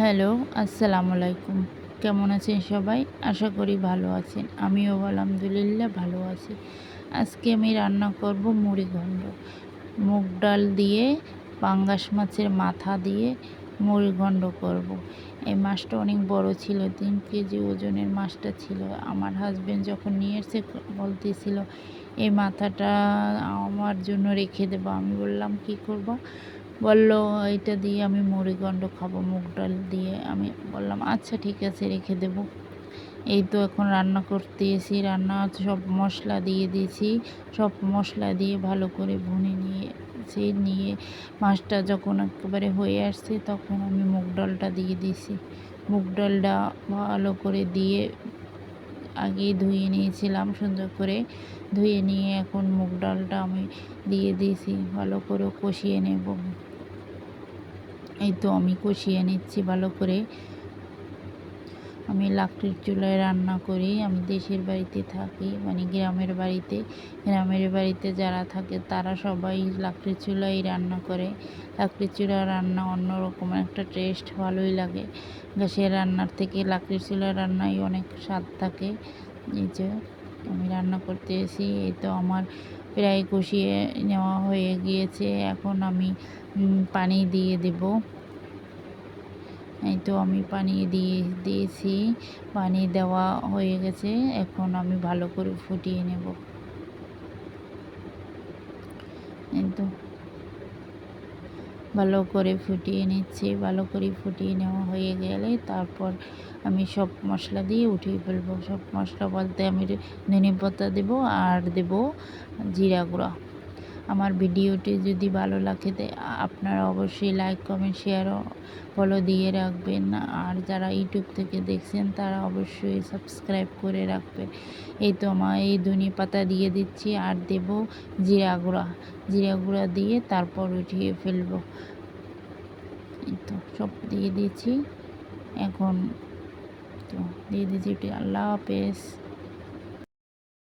Hello, আসসালামু আলাইকুম। কেমন আছেন সবাই? আশা করি ভালো আছেন। আমিও আলহামদুলিল্লাহ ভালো আছি। আজকে আমি রান্না করব মুড়ি ঘণ্ড মুগ ডাল দিয়ে, পাঙ্গাস মাছের মাথা দিয়ে মুড়ি ঘণ্ড করব। এই মাছটা অনেক বড় ছিল, তিন কেজি ওজনের মাছটা ছিল। আমার হাজব্যান্ড যখন নিয়ে এসে বলতেছিল, এই মাথাটা আমার জন্য রেখে দেবো। আমি বললাম, কি করব? বলল এটা দিয়ে আমি মুড়িগণ্ড খাব, মুগ ডাল দিয়ে। আমি বললাম আচ্ছা ঠিক আছে, রেখে দেবো। এই তো এখন রান্না করতে এসি রান্না সব মশলা দিয়ে দিয়েছি সব মশলা দিয়ে ভালো করে ভুনে নিয়ে সে নিয়ে মাছটা যখন একেবারে হয়ে আসছে তখন আমি মুগ ডালটা দিয়ে দিয়েছি মুগ ডালটা ভালো করে দিয়ে আগে ধুয়ে নিয়েছিলাম সুন্দর করে। ধুয়ে নিয়ে এখন মুগ ডালটা আমি দিয়ে দিয়েছি, ভালো করে কষিয়ে নেব। এই তো আমি কষিয়ে নিচ্ছি ভালো করে। আমি লাকড়ির চুলায় রান্না করি। আমি দেশের বাড়িতে থাকি মানে গ্রামের বাড়িতে। গ্রামের বাড়িতে যারা থাকে, তারা সবাই লাকড়ির চুলায় রান্না করে। লাকড়ির চুলা রান্না অন্যরকম, একটা টেস্ট ভালোই লাগে। গ্যাসের রান্নার থেকে লাকড়ির চুলার রান্নায় অনেক স্বাদ থাকে। এই যে, আমি রান্না করতে এসি এই তো আমার প্রায় কষিয়ে নেওয়া হয়ে গিয়েছে। এখন আমি পানি দিয়ে দেব। এই তো আমি পানি দিয়ে, দিয়েছি। পানি দেওয়া হয়ে গেছে। এখন আমি ভালো করে ফুটিয়ে নেব। এই তো। ভালো করে ফুটিয়ে নিচ্ছি। ভালো করে ফুটিয়ে নেওয়া হয়ে গেলে তারপর আমি সব মশলা দিয়ে উঠিয়ে ফেলব। সব মশলা বলতে আমি ধনে পাতা দেবো আর দেবো জিরা গুঁড়া। আমার ভিডিওটি যদি ভালো লাগে আপনারা অবশ্যই লাইক কমেন্ট শেয়ার ফলো দিয়ে রাখবেন। আর যারা ইউটিউব থেকে দেখছেন, তারা অবশ্যই সাবস্ক্রাইব করে রাখবেন। এই তো আমার এই ধনে পাতা দিয়ে দিচ্ছি। আর দেব জিরা গুঁড়া। জিরা গুঁড়া দিয়ে তারপর উঠিয়ে ফেলব। এই তো সব দিয়ে দিয়েছি এখন তো দিয়ে দিয়েছি আল্লাহ হাফেজ।